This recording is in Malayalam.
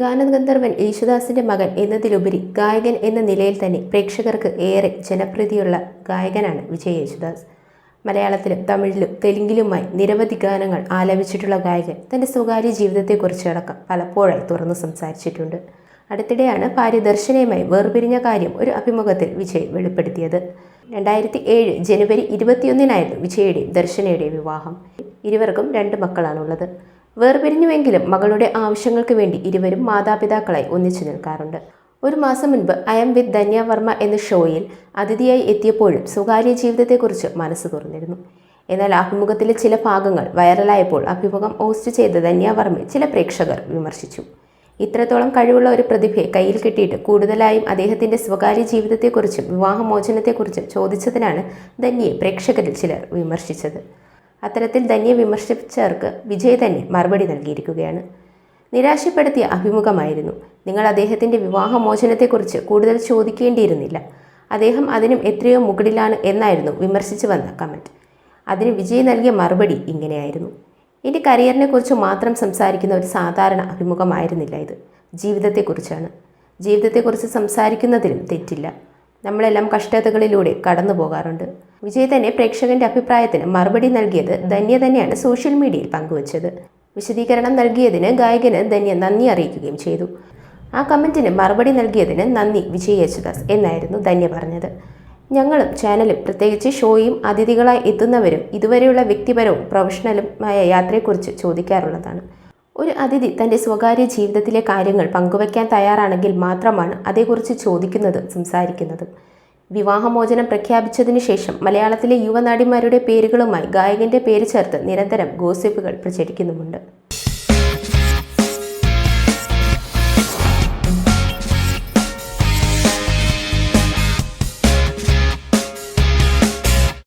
ഗാനഗന്ധർവൻ യേശുദാസിന്റെ മകൻ എന്നതിലുപരി ഗായകൻ എന്ന നിലയിൽ തന്നെ പ്രേക്ഷകർക്ക് ഏറെ ജനപ്രീതിയുള്ള ഗായകനാണ് വിജയ് യേശുദാസ്. മലയാളത്തിലും തമിഴിലും തെലുങ്കിലുമായി നിരവധി ഗാനങ്ങൾ ആലപിച്ചിട്ടുള്ള ഗായകൻ തന്റെ സ്വകാര്യ ജീവിതത്തെക്കുറിച്ചടക്കം പലപ്പോഴായി തുറന്നു സംസാരിച്ചിട്ടുണ്ട്. അടുത്തിടെയാണ് ഭാര്യ ദർശനയുമായി വേർപിരിഞ്ഞ കാര്യം ഒരു അഭിമുഖത്തിൽ വിജയ് വെളിപ്പെടുത്തിയത്. രണ്ടായിരത്തി ഏഴ് ജനുവരി ഇരുപത്തിയൊന്നിനായിരുന്നു വിജയുടെയും ദർശനയുടെയും വിവാഹം. ഇരുവർക്കും രണ്ട് മക്കളാണുള്ളത്. വേർപിരിഞ്ഞുവെങ്കിലും മകളുടെ ആവശ്യങ്ങൾക്ക് വേണ്ടി ഇരുവരും മാതാപിതാക്കളായി ഒന്നിച്ചു നിൽക്കാറുണ്ട്. ഒരു മാസം മുൻപ് I M with Dhanya Varma എന്ന ഷോയിൽ അതിഥിയായി എത്തിയപ്പോഴും സ്വകാര്യ ജീവിതത്തെക്കുറിച്ച് മനസ്സ് തുറന്നിരുന്നു. എന്നാൽ അഭിമുഖത്തിലെ ചില ഭാഗങ്ങൾ വൈറലായപ്പോൾ അഭിമുഖം ഹോസ്റ്റ് ചെയ്ത ധന്യ വർമ്മയെ ചില പ്രേക്ഷകർ വിമർശിച്ചു. ഇത്രത്തോളം കഴിവുള്ള ഒരു പ്രതിഭയെ കയ്യിൽ കിട്ടിയിട്ട് കൂടുതലായും അദ്ദേഹത്തിന്റെ സ്വകാര്യ ജീവിതത്തെക്കുറിച്ചും വിവാഹമോചനത്തെക്കുറിച്ചും ചോദിച്ചതിനാണ് ധന്യയെ പ്രേക്ഷകരിൽ ചിലർ വിമർശിച്ചത്. അത്തരത്തിൽ ധന്യെ വിമർശിച്ചവർക്ക് വിജയ് തന്നെ മറുപടി നൽകിയിരിക്കുകയാണ്. നിരാശപ്പെടുത്തിയ അഭിമുഖമായിരുന്നു. നിങ്ങൾ അദ്ദേഹത്തിന്റെ വിവാഹമോചനത്തെക്കുറിച്ച് കൂടുതൽ ചോദിക്കേണ്ടിയിരുന്നില്ല. അദ്ദേഹം അതിനും എത്രയോ മുകളിലാണ് എന്നായിരുന്നു വിമർശിച്ചു വന്ന കമന്റ് അതിന് വിജയ് നൽകിയ മറുപടി ഇങ്ങനെയായിരുന്നു. എന്റെ കരിയറിനെക്കുറിച്ച് മാത്രം സംസാരിക്കുന്ന ഒരു സാധാരണ അഭിമുഖമായിരുന്നില്ല ഇത്. ജീവിതത്തെക്കുറിച്ചാണ്. ജീവിതത്തെക്കുറിച്ച് സംസാരിക്കുന്നതിലും തെറ്റില്ല. നമ്മളെല്ലാം കഷ്ടതകളിലൂടെ കടന്നു പോകാറുണ്ട്. വിജയ് തന്നെ പ്രേക്ഷകന്റെ അഭിപ്രായത്തിന് മറുപടി നൽകിയത് ധന്യ തന്നെയാണ് സോഷ്യൽ മീഡിയയിൽ പങ്കുവച്ചത്. വിശദീകരണം നൽകിയതിന് ഗായകന് ധന്യ നന്ദി അറിയിക്കുകയും ചെയ്തു. ആ കമന്റിന് മറുപടി നൽകിയതിന് നന്ദി വിജയ് യേശുദാസ് എന്നായിരുന്നു ധന്യ പറഞ്ഞത്. ഞങ്ങളും ചാനലും പ്രത്യേകിച്ച് ഷോയും അതിഥികളായി എത്തുന്നവരും ഇതുവരെയുള്ള വ്യക്തിപരവും പ്രൊഫഷണലുമായ യാത്രയെക്കുറിച്ച് ചോദിക്കാറുള്ളതാണ്. ഒരു അതിഥി തന്റെ സ്വകാര്യ ജീവിതത്തിലെ കാര്യങ്ങൾ പങ്കുവയ്ക്കാൻ തയ്യാറാണെങ്കിൽ മാത്രമാണ് അതേക്കുറിച്ച് ചോദിക്കുന്നതും സംസാരിക്കുന്നതും. വിവാഹമോചനം പ്രഖ്യാപിച്ചതിനു ശേഷം മലയാളത്തിലെ യുവനാടിമാരുടെ പേരുകളുമായി ഗായകന്റെ പേര് ചേർത്ത് നിരന്തരം ഗോസിപ്പുകൾ പ്രചരിക്കുന്നുമുണ്ട്.